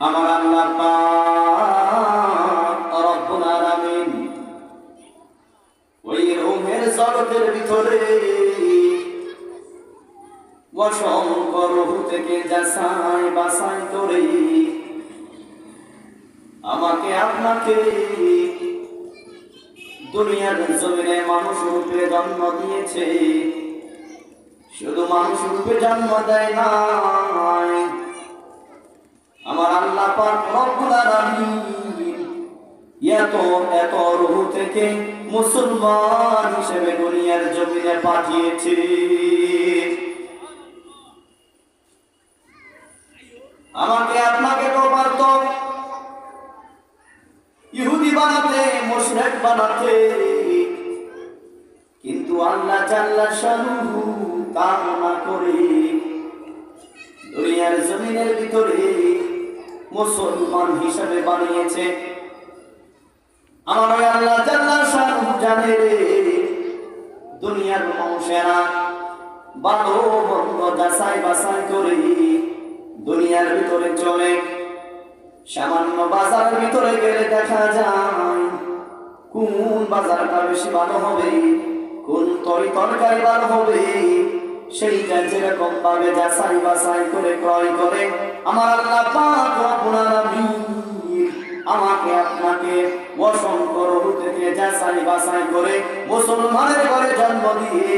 আমার আল্লাহ আমাকে আপনাকে দুনিয়ার জমিনে মানুষ রূপে জন্ম দিয়েছে। শুধু মানুষ রূপে জন্ম দেয় নাই মুসলমান হিসেবে দুনিয়ার জমিনে পাঠিয়েছে আমাকে আপনাকে তো পারত ইহুদি বানাতে, মুশরিক বানাতে, কিন্তু আল্লাহ জাল্লা শানু তা করে দুনিয়ার জমিনের ভিতরে মুসলমান হিসাবে বানিয়েছে। আমার আল্লাহ জানে রে। দুনিয়ার করে দুনিয়ার ভিতরে চলে। সামান্য ভিতরে গেলে দেখা যায়, কোন বাজারটা বেশি ভালো হবে, কোন তরি তরকারি ভালো হবে সেইটা যেরকম ভাবে যাচাই বাছাই করে ক্রয় করে, আমার আল্লাহ পাক রব্বুল আমাকে, আপনাকে অসংখ্য রোগ থেকে যাচাই বাছাই করে মুসলমানের ঘরে জন্ম দিয়ে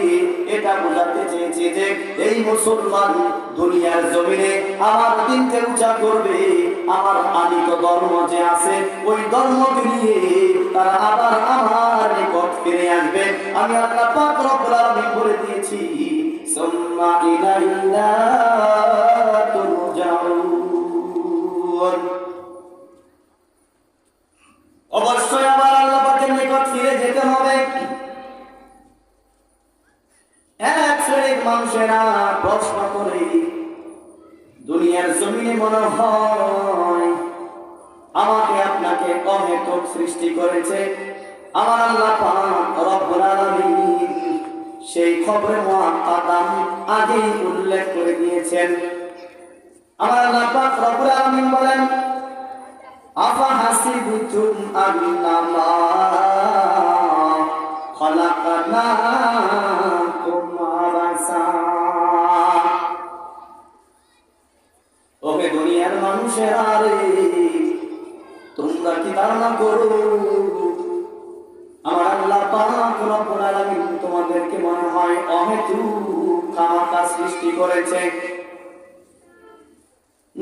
এটা বোঝাতে চেয়েছে যে এই মুসলমান দুনিয়ার জমিনে আমার দিনকে উঁচা করবে, আমার আদিত ধর্ম যে আছে, ওই ধর্মকে নিয়ে তারা আবার আমার নিকট ফিরে আসবে। আমি আপনার পাক রব্বুল বলে দিয়েছি দুনিয়ার জমিনে মনে হয় আমাকে আপনাকে অহেতুক সৃষ্টি করেছে। আমার আল্লাহ সেই খবরে মুআক্কাদাম আগেই উল্লেখ করে দিয়েছেন। আমার দুনিয়ার মানুষের রে, তোমরা কি ধারণা করো? আমার আল্লাহ পাক রব্বুল তোমাদেরকে মনে হয় অহেতু খামাখা সৃষ্টি করেছে।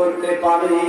করতে পারে।